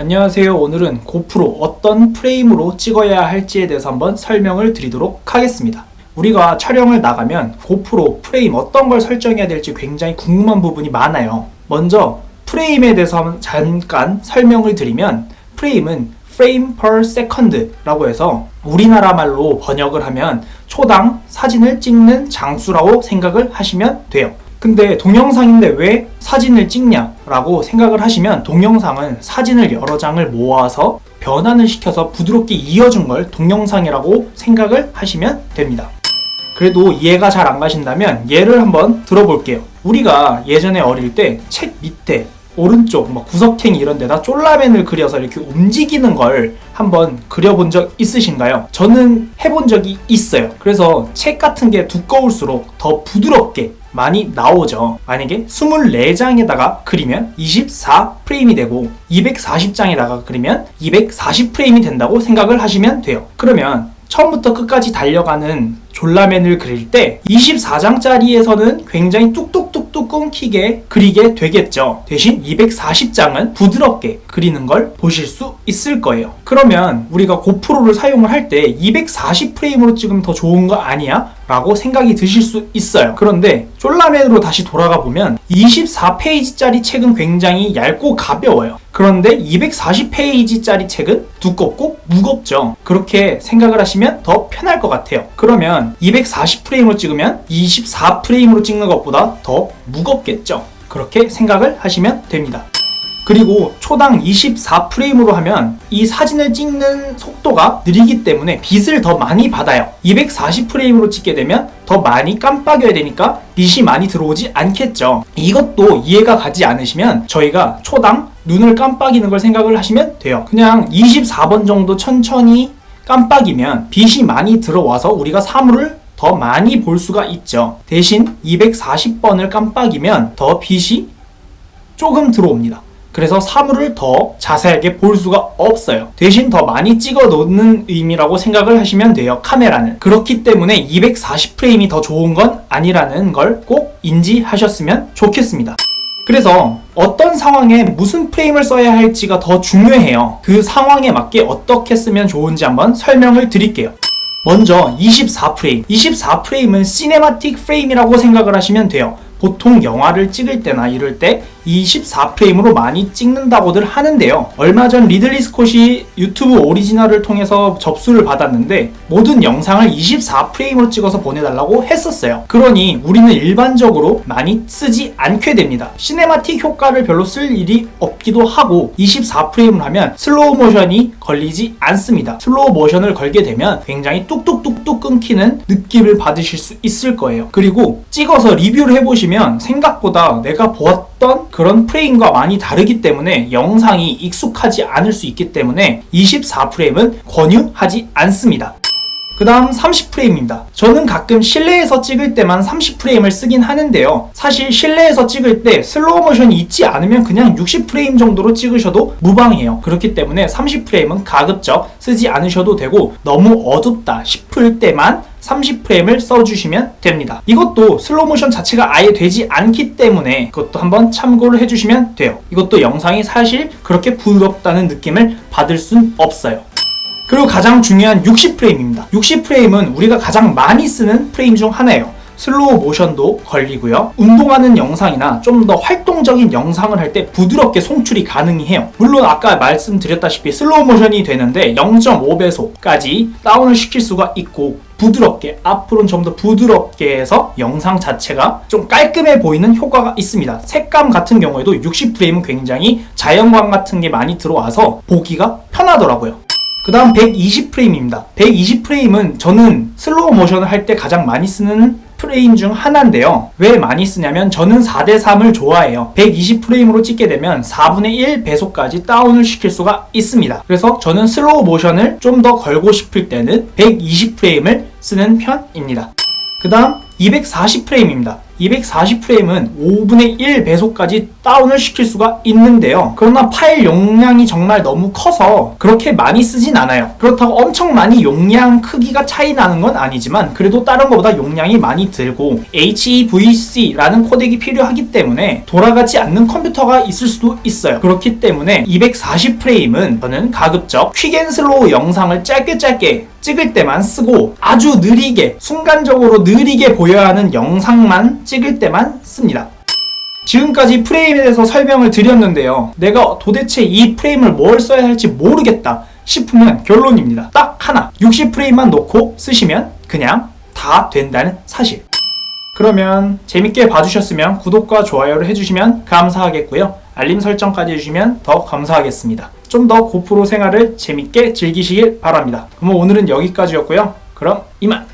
안녕하세요. 오늘은 고프로 어떤 프레임으로 찍어야 할지에 대해서 한번 설명을 드리도록 하겠습니다. 우리가 촬영을 나가면 고프로 프레임 어떤 걸 설정해야 될지 굉장히 궁금한 부분이 많아요. 먼저 프레임에 대해서 잠깐 설명을 드리면 프레임은 frame per second라고 해서 우리나라 말로 번역을 하면 초당 사진을 찍는 장수라고 생각을 하시면 돼요. 근데 동영상인데 왜 사진을 찍냐라고 생각을 하시면 동영상은 사진을 여러 장을 모아서 변환을 시켜서 부드럽게 이어준 걸 동영상이라고 생각을 하시면 됩니다. 그래도 이해가 잘 안 가신다면 예를 한번 들어볼게요. 우리가 예전에 어릴 때 책 밑에 오른쪽 막 구석탱이 이런 데다 쫄라맨을 그려서 이렇게 움직이는 걸 한번 그려본 적 있으신가요? 저는 해본 적이 있어요. 그래서 책 같은 게 두꺼울수록 더 부드럽게 많이 나오죠. 만약에 24장에다가 그리면 24프레임이 되고 240장에다가 그리면 240프레임이 된다고 생각을 하시면 돼요. 그러면 처음부터 끝까지 달려가는 졸라맨을 그릴 때 24장짜리에서는 굉장히 뚝뚝뚝뚝 끊기게 그리게 되겠죠. 대신 240장은 부드럽게 그리는 걸 보실 수 있을 거예요. 그러면 우리가 고프로를 사용을 할 때 240프레임으로 찍으면 더 좋은 거 아니야? 라고 생각이 드실 수 있어요. 그런데 쫄라맨으로 다시 돌아가 보면 24페이지짜리 책은 굉장히 얇고 가벼워요. 그런데 240페이지짜리 책은 두껍고 무겁죠. 그렇게 생각을 하시면 더 편할 것 같아요. 그러면 240프레임으로 찍으면 24프레임으로 찍는 것보다 더 무겁겠죠. 그렇게 생각을 하시면 됩니다. 그리고 초당 24프레임으로 하면 이 사진을 찍는 속도가 느리기 때문에 빛을 더 많이 받아요. 240프레임으로 찍게 되면 더 많이 깜빡여야 되니까 빛이 많이 들어오지 않겠죠. 이것도 이해가 가지 않으시면 저희가 초당 눈을 깜빡이는 걸 생각을 하시면 돼요. 그냥 24번 정도 천천히 깜빡이면 빛이 많이 들어와서 우리가 사물을 더 많이 볼 수가 있죠. 대신 240번을 깜빡이면 더 빛이 조금 들어옵니다. 그래서 사물을 더 자세하게 볼 수가 없어요. 대신 더 많이 찍어 놓는 의미라고 생각을 하시면 돼요. 카메라는. 그렇기 때문에 240프레임이 더 좋은 건 아니라는 걸 꼭 인지하셨으면 좋겠습니다. 그래서 어떤 상황에 무슨 프레임을 써야 할지가 더 중요해요. 그 상황에 맞게 어떻게 쓰면 좋은지 한번 설명을 드릴게요. 먼저 24프레임. 24프레임은 시네마틱 프레임이라고 생각을 하시면 돼요. 보통 영화를 찍을 때나 이럴 때 24프레임으로 많이 찍는다고들 하는데요. 얼마 전 리들리 스콧이 유튜브 오리지널을 통해서 접수를 받았는데 모든 영상을 24프레임으로 찍어서 보내달라고 했었어요. 그러니 우리는 일반적으로 많이 쓰지 않게 됩니다. 시네마틱 효과를 별로 쓸 일이 없기도 하고 24프레임을 하면 슬로우 모션이 걸리지 않습니다. 슬로우 모션을 걸게 되면 굉장히 뚝뚝뚝뚝 끊기는 느낌을 받으실 수 있을 거예요. 그리고 찍어서 리뷰를 해보시면 생각보다 내가 보았던 그런 프레임과 많이 다르기 때문에 영상이 익숙하지 않을 수 있기 때문에 24프레임은 권유하지 않습니다. 그 다음 30프레임입니다. 저는 가끔 실내에서 찍을 때만 30프레임을 쓰긴 하는데요. 사실 실내에서 찍을 때 슬로우 모션이 있지 않으면 그냥 60프레임 정도로 찍으셔도 무방해요. 그렇기 때문에 30프레임은 가급적 쓰지 않으셔도 되고 너무 어둡다 싶을 때만 30프레임을 써주시면 됩니다. 이것도 슬로우 모션 자체가 아예 되지 않기 때문에 그것도 한번 참고를 해주시면 돼요. 이것도 영상이 사실 그렇게 부드럽다는 느낌을 받을 순 없어요. 그리고 가장 중요한 60프레임입니다. 60프레임은 우리가 가장 많이 쓰는 프레임 중 하나예요. 슬로우 모션도 걸리고요. 운동하는 영상이나 좀 더 활동적인 영상을 할 때 부드럽게 송출이 가능해요. 물론 아까 말씀드렸다시피 슬로우 모션이 되는데 0.5배속까지 다운을 시킬 수가 있고 부드럽게 앞으로는 좀 더 부드럽게 해서 영상 자체가 좀 깔끔해 보이는 효과가 있습니다. 색감 같은 경우에도 60프레임은 굉장히 자연광 같은 게 많이 들어와서 보기가 편하더라고요. 그 다음 120프레임입니다. 120프레임은 저는 슬로우 모션을 할 때 가장 많이 쓰는 프레임 중 하나인데요. 왜 많이 쓰냐면 저는 4대3을 좋아해요. 120프레임으로 찍게 되면 4분의 1 배속까지 다운을 시킬 수가 있습니다. 그래서 저는 슬로우 모션을 좀 더 걸고 싶을 때는 120프레임을 쓰는 편입니다. 그 다음 240프레임입니다. 240프레임은 5분의 1 배속까지 다운을 시킬 수가 있는데요. 그러나 파일 용량이 정말 너무 커서 그렇게 많이 쓰진 않아요. 그렇다고 엄청 많이 용량 크기가 차이 나는 건 아니지만 그래도 다른 것보다 용량이 많이 들고 HEVC라는 코덱이 필요하기 때문에 돌아가지 않는 컴퓨터가 있을 수도 있어요. 그렇기 때문에 240프레임은 저는 가급적 퀵앤슬로우 영상을 짧게 짧게 찍을 때만 쓰고 아주 느리게 순간적으로 느리게 보여야 하는 영상만 찍을 때만 씁니다. 지금까지 프레임에 대해서 설명을 드렸는데요. 내가 도대체 이 프레임을 뭘 써야 할지 모르겠다 싶으면 결론입니다. 딱 하나. 60프레임만 놓고 쓰시면 그냥 다 된다는 사실. 그러면 재밌게 봐주셨으면 구독과 좋아요를 해주시면 감사하겠고요. 알림 설정까지 해주시면 더 감사하겠습니다. 좀 더 고프로 생활을 재밌게 즐기시길 바랍니다. 그럼 오늘은 여기까지였고요. 그럼 이만!